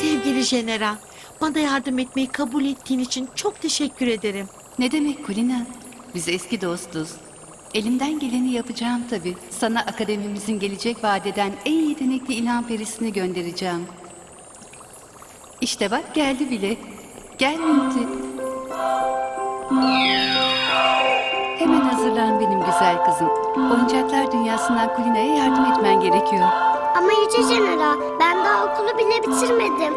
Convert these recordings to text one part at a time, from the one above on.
Sevgili General, bana yardım etmeyi kabul ettiğin için çok teşekkür ederim. Ne demek Kulina? Biz eski dostuz. Elimden geleni yapacağım tabii. Sana akademimizin gelecek vadeden en yetenekli ilham perisini göndereceğim. İşte bak geldi bile. Gel Minty. Hemen hazırlan benim güzel kızım. Oyuncaklar dünyasından Kulina'ya yardım etmen gerekiyor. Ama Yüce General, ben daha okulu bile bitirmedim.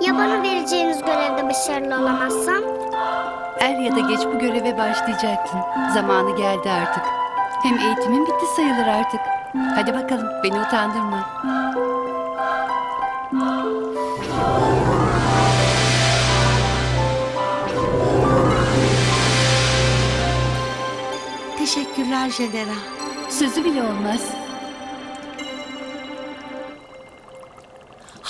Ya bana vereceğiniz görevde başarılı olamazsam? Er ya da geç bu göreve başlayacaktın. Zamanı geldi artık. Hem eğitimin bitti sayılır artık. Hadi bakalım beni utandırma. Teşekkürler General. Sözü bile olmaz.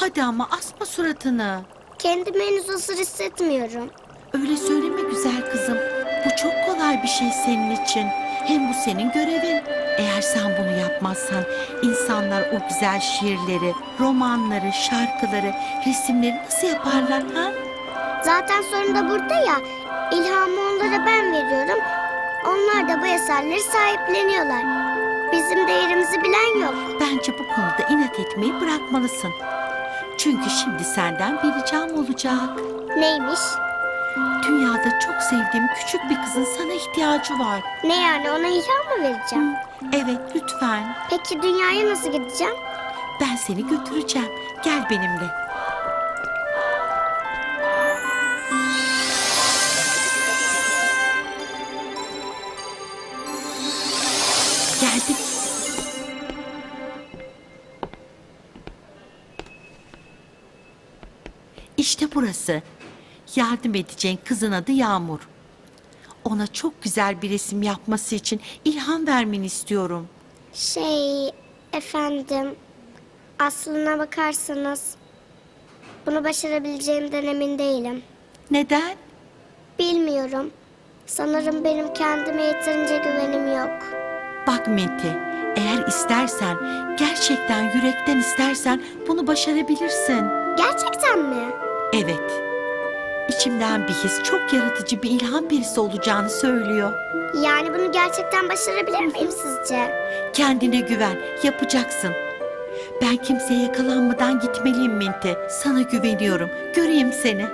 Hadi ama asma suratını. Kendimi henüz hazır hissetmiyorum. Öyle söyleme güzel kızım. Bu çok kolay bir şey senin için. Hem bu senin görevin. Eğer sen bunu yapmazsan insanlar o güzel şiirleri, romanları, şarkıları, resimleri nasıl yaparlar ha? Zaten sorun da burada ya. İlhamı onlara ben veriyorum. Onlar da bu eserleri sahipleniyorlar. Bizim değerimizi bilen yok. Bence bu konuda inat etmeyi bırakmalısın. Çünkü şimdi senden bir ricam olacak. Neymiş? Dünyada çok sevdiğim küçük bir kızın sana ihtiyacı var. Ne yani ona ilham mı vereceğim? Evet lütfen. Peki dünyaya nasıl gideceğim? Ben seni götüreceğim. Gel benimle. Geldik. Burası. Yardım edeceğin kızın adı Yağmur. Ona çok güzel bir resim yapması için ilham vermeni istiyorum. Şey efendim aslına bakarsanız bunu başarabileceğimden emin değilim. Neden? Bilmiyorum. Sanırım benim kendime yeterince güvenim yok. Bak Mete, eğer istersen, gerçekten yürekten istersen bunu başarabilirsin. Gerçekten mi? Evet. İçimden bir his çok yaratıcı bir ilham perisi olacağını söylüyor. Yani bunu gerçekten başarabilir miyim sizce? Kendine güven, yapacaksın. Ben kimseye yakalanmadan gitmeliyim Minte. Sana güveniyorum. Göreyim seni.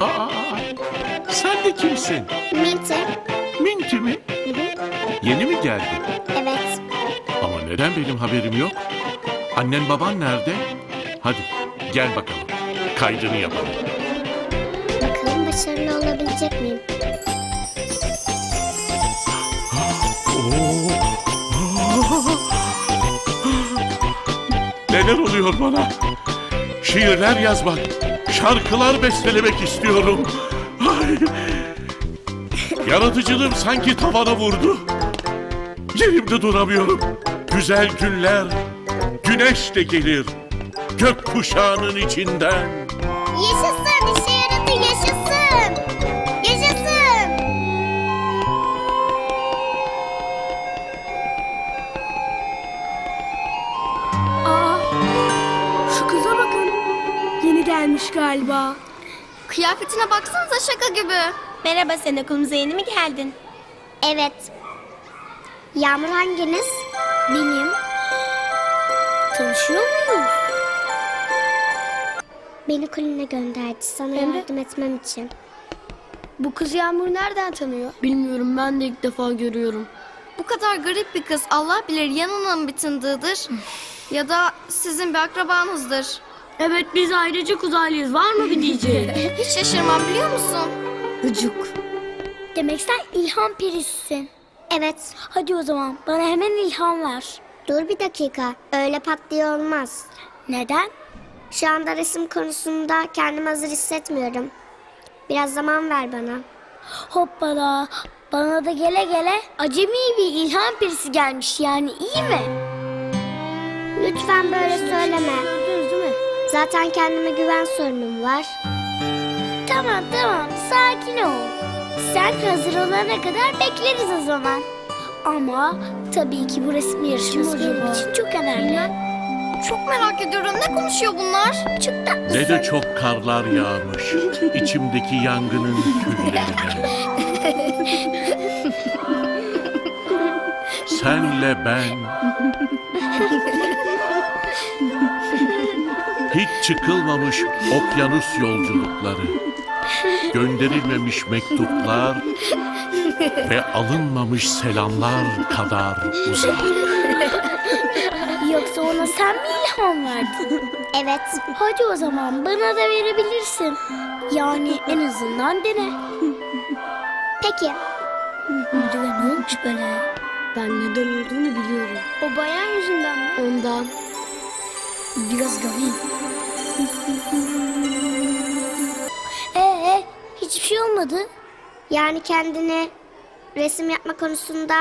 Aa, de kimsin? Minty. Minty mi? Hı hı. Yeni mi geldin? Evet. Ama neden benim haberim yok? Annen baban nerede? Hadi gel bakalım. Kaydını yapalım. Bakalım başarılı olabilecek miyim? Neler oluyor bana? Şiirler yazmak, şarkılar bestelemek istiyorum. Yaratıcılığım sanki tavana vurdu. Yerimde duramıyorum. Güzel günler, güneş de gelir. Gök kuşağının içinden. Yaşasın işe yaradı yaşasın. Yaşasın. Aa, şu kıza bakın. Yeni gelmiş galiba. Kıyafetine baksanıza şaka gibi. Merhaba sen okulumuza yeni mi geldin? Evet. Yağmur hanginiz? Benim. Tanışıyor muyuz? Beni kulüne gönderdi sana yardım etmem için. Bu kız Yağmur nereden tanıyor? Bilmiyorum ben de ilk defa görüyorum. Bu kadar garip bir kız Allah bilir yanına mı bir tanıdığıdır ya da sizin bir akrabanızdır. Evet biz ayrıca uzaylıyız. Var mı bir diyeceği? Hiç şaşırmam biliyor musun? Gıcık. Demek sen ilham perisisin. Evet. Hadi o zaman bana hemen ilham ver. Dur bir dakika. Öyle pat diye olmaz. Neden? Şu anda resim konusunda kendimi hazır hissetmiyorum. Biraz zaman ver bana. Hoppala. Bana da gele gele acemi bir ilham perisi gelmiş yani iyi mi? Lütfen böyle söyleme. Zaten kendime güven sorunum var. Tamam tamam sakin ol. Sen hazır olana kadar bekleriz o zaman. Ama tabii ki bu resim yarışması benim için çok önemli. Çok merak ediyorum. Ne konuşuyor bunlar? Çok tatlısın. Ne de çok karlar yağmış içimdeki yangının küllerine. Senle ben hiç çıkılmamış okyanus yolculukları, gönderilmemiş mektuplar ve alınmamış selamlar kadar uzak. Yoksa ona sen mi ilham verdin? Evet. Hadi o zaman bana da verebilirsin. Yani en azından dene. Peki. Müdüre ne olmuş böyle? Ben neden olduğunu biliyorum. O bayan yüzünden mi? Ondan. Biraz gavin. Ee, hiçbir şey olmadı. Yani kendini resim yapma konusunda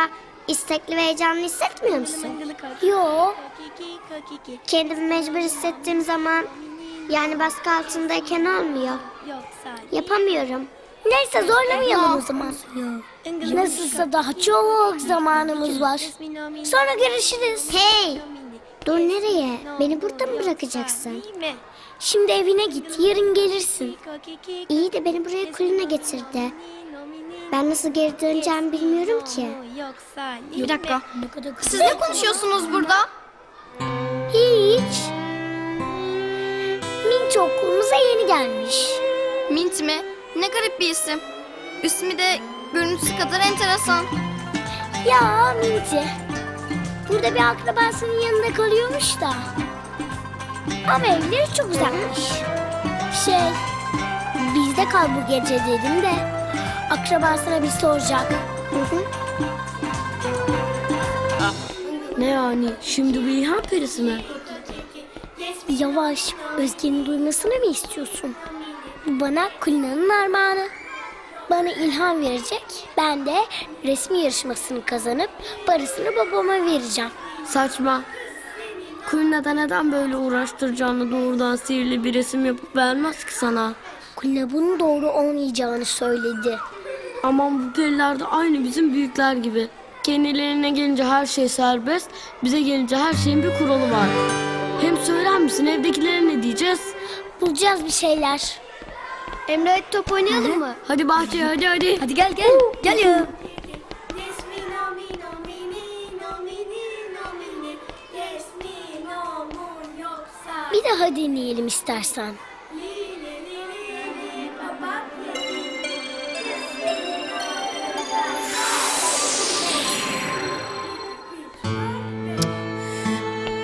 istekli ve heyecanlı hissetmiyor musun? Yo, Kendimi mecbur hissettiğim zaman yani baskı altındayken olmuyor. Yapamıyorum. Neyse zorlamayalım o zaman. Nasılsa daha çok zamanımız var. Sonra görüşürüz. Hey! Dur nereye? Beni burada mı bırakacaksın? Şimdi evine git, yarın gelirsin. İyi de beni buraya kulüne getirdi. Ben nasıl geri döneceğimi bilmiyorum ki. Bir dakika. Siz ne konuşuyorsunuz burada? Hiç. Minç okulumuza yeni gelmiş. Mint mi? Ne garip bir isim. İsmi de görüntüsü kadar enteresan. Ya Minci. Burada bir akrabasının yanında kalıyormuş da. Ama evleri çok uzakmış. Şey, bizde kal bu gece dedim de. Akrabasına bir soracak. Ne yani? Şimdi bu ilham perisi mi? Yavaş, Özge'nin duymasını mı istiyorsun? Bana Kulina'nın armağanı. Bana ilham verecek. Ben de resmi yarışmasını kazanıp parasını babama vereceğim. Saçma. Kulina neden böyle uğraştıracağını doğrudan sihirli bir resim yapıp vermez ki sana. Kulina bunun doğru olmayacağını söyledi. Aman bu periler de aynı bizim büyükler gibi. Kendilerine gelince her şey serbest, bize gelince her şeyin bir kuralı var. Hem söyler misin evdekilere ne diyeceğiz? Bulacağız bir şeyler. Emre hadi top oynayalım mı? Hadi bahçeye hadi hadi. Hadi gel gel. Gel ya. Bir daha deneyelim istersen.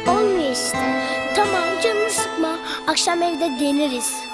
Olmuyor işte. Tamam canını sıkma. Akşam evde deneriz.